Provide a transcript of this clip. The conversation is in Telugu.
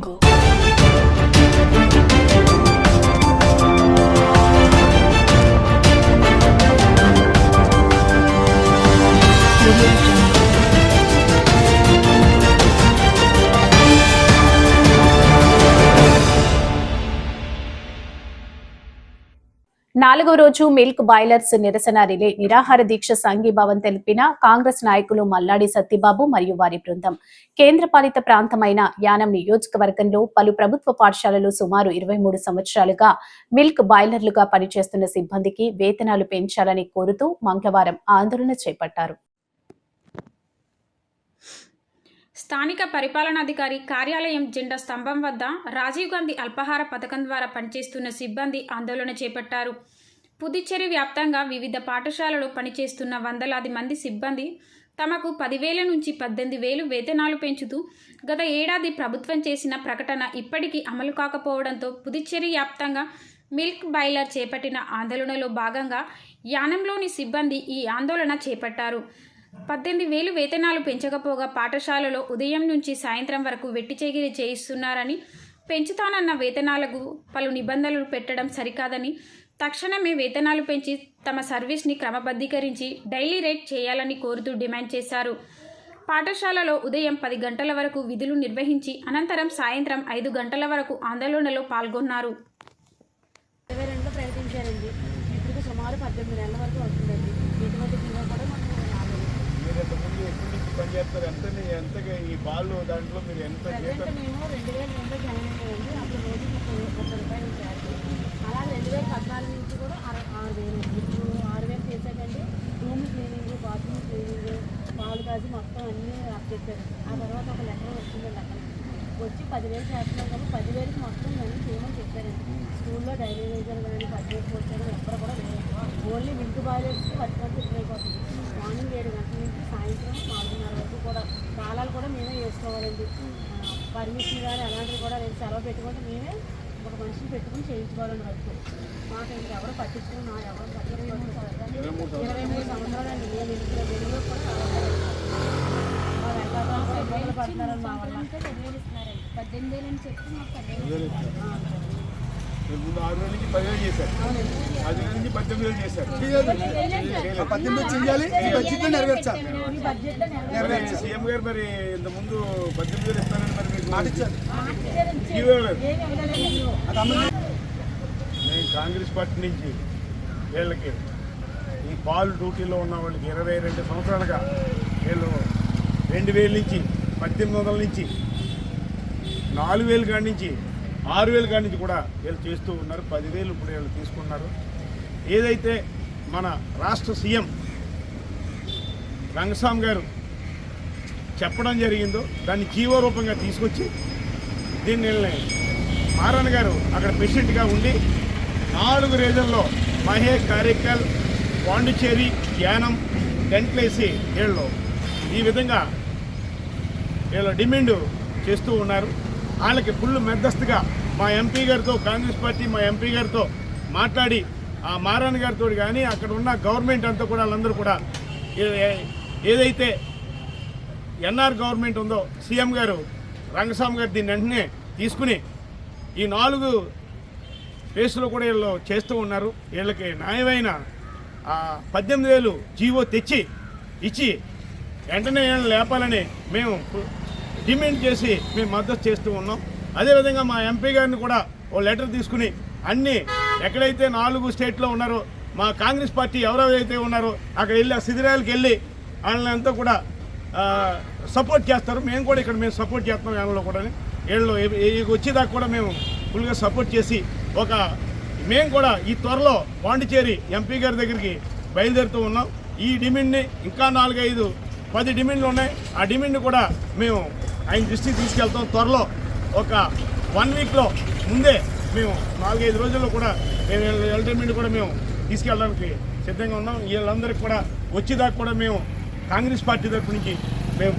jungle. నాలుగో రోజు మిల్క్ బాయిలర్స్ నిరసన రిలే నిరాహార దీక్ష సంఘీభావం తెలిపిన కాంగ్రెస్ నాయకులు మల్లాడి సత్యబాబు మరియు వారి బృందం. కేంద్రపాలిత ప్రాంతమైన యానం నియోజకవర్గంలో పలు ప్రభుత్వ పాఠశాలలు సుమారు ఇరవై మూడు సంవత్సరాలుగా మిల్క్ బాయిలర్లుగా పనిచేస్తున్న సిబ్బందికి వేతనాలు పెంచాలని కోరుతూ మంగళవారం ఆందోళన చేపట్టారు. స్థానిక పరిపాలనాధికారి కార్యాలయం జెండా స్తంభం వద్ద రాజీవ్ గాంధీ అల్పాహార పథకం ద్వారా పనిచేస్తున్న సిబ్బంది ఆందోళన చేపట్టారు. పుదుచ్చేరి వ్యాప్తంగా వివిధ పాఠశాలలో పనిచేస్తున్న వందలాది మంది సిబ్బంది తమకు పదివేల నుంచి పద్దెనిమిది వేలు వేతనాలు పెంచుతూ గత ఏడాది ప్రభుత్వం చేసిన ప్రకటన ఇప్పటికీ అమలు కాకపోవడంతో పుదుచ్చేరి వ్యాప్తంగా మిల్క్ బాయిలర్ చేపట్టిన ఆందోళనలో భాగంగా యానంలోని సిబ్బంది ఈ ఆందోళన చేపట్టారు. పద్దెనిమిది వేలు వేతనాలు పెంచకపోగా పాఠశాలలో ఉదయం నుంచి సాయంత్రం వరకు వెట్టిచేగిరి చేయిస్తున్నారని పెంచుతానన్న వేతనాలకు పలు నిబంధనలు పెట్టడం సరికాదని తక్షణమే వేతనాలు పెంచి తమ సర్వీస్ని క్రమబద్ధీకరించి డైలీ రేట్ చేయాలని కోరుతూ డిమాండ్ చేశారు. పాఠశాలలో ఉదయం పది గంటల వరకు విధులు నిర్వహించి అనంతరం సాయంత్రం ఐదు గంటల వరకు ఆందోళనలో పాల్గొన్నారు. ఇరవై రెండులో ఇప్పుడు సుమారు పద్దెనిమిది నెలల వరకు ఎటువంటి కూడా ఎంత ఎంతగా ఈ బాల్ దాంట్లో మీరు ఎంత మేము రెండు వేల రెండులో జాయిన్ అయ్యామండి అప్పుడు రోజు ముప్పై ముప్పై రూపాయలు చార్జ్ అలా రెండు వేల పద్నాలుగు నుంచి కూడా ఆరు ఆరు వేలు ఇప్పుడు ఆరు వేలు చేశాకండి రూమ్ క్లీనింగ్ బాత్రూమ్ క్లీనింగ్ పాలు మొత్తం అన్నీ అప్పచెప్పారు ఆ తర్వాత ఒక లెటర్ వచ్చింది అక్కడ. వచ్చి పదివేలు చేస్తున్నాం కానీ పదివేలకి మొత్తం ఇవన్నీ చేయమని చెప్పారండి స్కూల్లో డైరీ వేజర్ కానీ పదివేలు పోతారు ఎక్కడ కూడా లేదు ఓన్లీ మిల్క్ పది గంటలు అయిపోతుంది. మార్నింగ్ ఏడు గంటల నుంచి సాయంత్రం నాలుగున్నర వరకు కూడా కాలాలు కూడా మేమే వేసుకోవాలండి పర్మిషన్ కానీ అలాంటివి కూడా లేదు సెలవు పెట్టుకుంటే మేమే ఒక మనిషిని పెట్టుకుని చేయించుకోవాలని వరకు. మాకు ఇంకెవరు పట్టించుకుని నా ఎవరు పట్టించుకోవాలి ఇరవై మూడు సంవత్సరాలు అండి. నేను ఇంట్లో వెలుగులో కూడా రావాలి. మా వెంకటాలు కూడా ఇబ్బందులు పడుతున్నారని మా వల్ల పద్దెనిమిది వేలు అని చెప్పి మాకు ముందు ఆరు నుంచి పదివేలు చేశారు పది నుంచి పద్దెనిమిది వేలు చేశారు పద్దెనిమిది బడ్జెట్లో నెరవేర్చాలి నెరవేర్చాలి. సీఎం గారు మరి ఇంత ముందు పద్దెనిమిది వేలు ఇస్తారని మరి మీకు మీరు. కాంగ్రెస్ పార్టీ నుంచి వీళ్ళకి ఈ పాలు డ్యూటీలో ఉన్న వాళ్ళకి ఇరవై రెండు సంవత్సరాలుగా వీళ్ళు రెండు వేల నుంచి పద్దెనిమిది వందల నుంచి నాలుగు వేలు కాడి నుంచి ఆరు వేలు కాడి నుంచి కూడా వీళ్ళు చేస్తూ ఉన్నారు. పదివేలు ఇప్పుడు వీళ్ళు తీసుకున్నారు. ఏదైతే మన రాష్ట్ర సీఎం రంగస్వామి గారు చెప్పడం జరిగిందో దాన్ని జీవరూపంగా తీసుకొచ్చి దీన్ని వీళ్ళని గారు అక్కడ పేషెంట్గా ఉండి నాలుగు రీజన్లో మహే కారికల్ పాండిచేరి ధ్యానం టెంట్లేసి వీళ్ళు ఈ విధంగా వీళ్ళు డిమాండ్ చేస్తూ ఉన్నారు. వాళ్ళకి ఫుల్ మెద్దస్తుగా మా ఎంపీ గారితో కాంగ్రెస్ పార్టీ మా ఎంపీ గారితో మాట్లాడి ఆ మారాణి గారితో కానీ అక్కడ ఉన్న గవర్నమెంట్ అంతా కూడా వాళ్ళందరూ కూడా ఏదైతే ఎన్ఆర్ గవర్నమెంట్ ఉందో సీఎం గారు రంగస్వామి గారు దీన్ని వెంటనే తీసుకుని ఈ నాలుగు ఫేస్లో కూడా వీళ్ళు చేస్తూ ఉన్నారు. వీళ్ళకి న్యాయమైన పద్దెనిమిది వేలు జీవో తెచ్చి ఇచ్చి వెంటనే వీళ్ళని లేపాలని మేము డిమాండ్ చేసి మేము మద్దతు చేస్తూ ఉన్నాం. అదేవిధంగా మా ఎంపీ గారిని కూడా ఓ లెటర్ తీసుకుని అన్ని ఎక్కడైతే నాలుగు స్టేట్లో ఉన్నారో మా కాంగ్రెస్ పార్టీ ఎవరెవరైతే ఉన్నారో అక్కడ వెళ్ళి ఆ శిథిరాలకు వెళ్ళి వాళ్ళంతా కూడా సపోర్ట్ చేస్తారు. మేము కూడా ఇక్కడ మేము సపోర్ట్ చేస్తున్నాం వాళ్ళలో కూడా. వీళ్ళు వచ్చేదాకా కూడా మేము ఫుల్గా సపోర్ట్ చేసి ఒక మేము కూడా ఈ త్వరలో పాండిచేరి ఎంపీ గారి దగ్గరికి బయలుదేరుతూ ఉన్నాం. ఈ డిమాండ్ని ఇంకా నాలుగైదు పది డిమాండ్లు ఉన్నాయి. ఆ డిమాండ్ కూడా మేము ఆయన దృష్టికి తీసుకెళ్తాం త్వరలో. ఒక వన్ వీక్లో ముందే మేము నాలుగైదు రోజుల్లో కూడా మేము వీళ్ళ కూడా మేము తీసుకెళ్ళడానికి సిద్ధంగా ఉన్నాం. వీళ్ళందరికీ కూడా వచ్చేదాకా కూడా మేము కాంగ్రెస్ పార్టీ తరపు నుంచి మేము